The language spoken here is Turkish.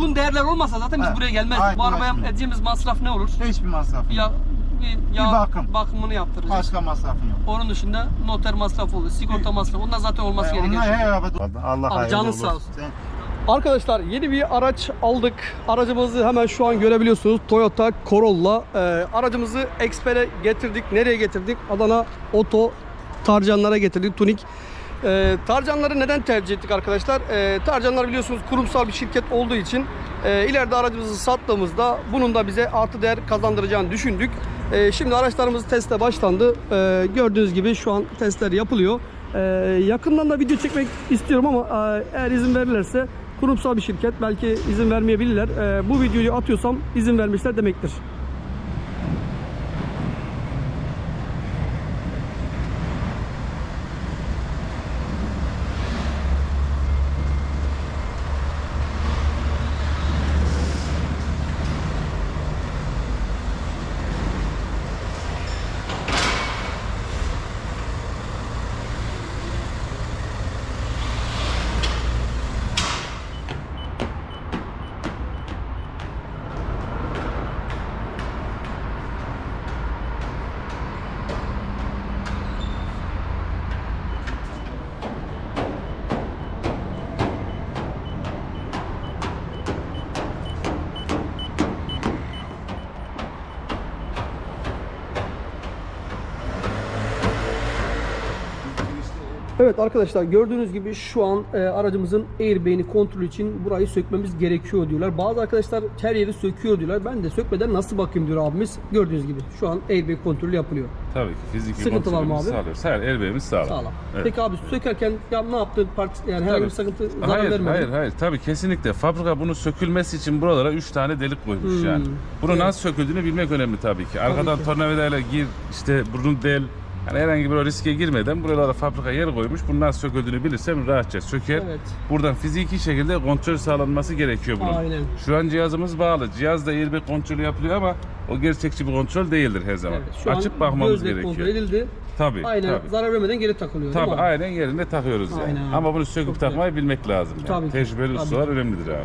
uygun değerler olmasa zaten biz Evet, buraya gelmezdik. aynen Bu arabaya edeceğimiz masraf ne olur? Hiçbir masraf yok. Ya bir yağ Bir bakım. bakımını yaptıracağız. Başka masrafın yok. Onun dışında noter masrafı olur, sigorta masrafı. Onlar zaten olması Ee, gereken onlar şey. her araba Allah hayırlı canın olsun. sağ olsun. Sen- Arkadaşlar yeni bir araç aldık. Aracımızı hemen şu an görebiliyorsunuz. Toyota Corolla. Ee, aracımızı Expert'e getirdik. Nereye getirdik? Adana Oto Tarcanlara getirdik. Tunik. Ee, Tarcanları neden tercih ettik arkadaşlar? Ee, Tarcanlar biliyorsunuz kurumsal bir şirket olduğu için e, ileride aracımızı sattığımızda bunun da bize artı değer kazandıracağını düşündük. Ee, şimdi araçlarımız teste başlandı. Ee, gördüğünüz gibi şu an testler yapılıyor. Ee, yakından da video çekmek istiyorum ama e, eğer izin verirlerse kurumsal bir şirket belki izin vermeyebilirler. Ee, bu videoyu atıyorsam izin vermişler demektir. Evet arkadaşlar gördüğünüz gibi şu an e, aracımızın airbag'ini kontrol için burayı sökmemiz gerekiyor diyorlar. Bazı arkadaşlar her yeri söküyor diyorlar. Ben de sökmeden nasıl bakayım diyor abimiz. Gördüğünüz gibi şu an airbag kontrolü yapılıyor. Tabii ki fiziki Sıkıntı var mı abi? Sağlıyoruz. Her airbag'imiz sağlam. Sağlam. Evet. Peki abi sökerken ya ne yaptı? Part, yani herhangi bir sıkıntı zarar hayır, vermedi. hayır, hayır. Tabii kesinlikle. Fabrika bunu sökülmesi için buralara 3 tane delik koymuş Hmm. yani. Bunu Evet. nasıl söküldüğünü bilmek önemli tabii ki. Arkadan ki. tornavidayla gir, işte bunu del. Yani herhangi bir riske girmeden buralara fabrika yer koymuş. Nasıl söküldüğünü bilirsem rahatça söker. Evet. Buradan fiziki şekilde kontrol sağlanması gerekiyor bunun. Aynen. Şu an cihazımız bağlı. Cihazda airbag kontrolü yapılıyor ama o gerçekçi bir kontrol değildir her zaman. Evet, şu Açıp bakmamız gerekiyor. kontrol edildi. Tabii, Aynen tabii. zarar vermeden geri takılıyor Tabii aynen yerinde takıyoruz yani. Aynen. Ama bunu Çok söküp güzel. takmayı bilmek lazım. Yani. Tabii Tecrübeli ustalar önemlidir abi.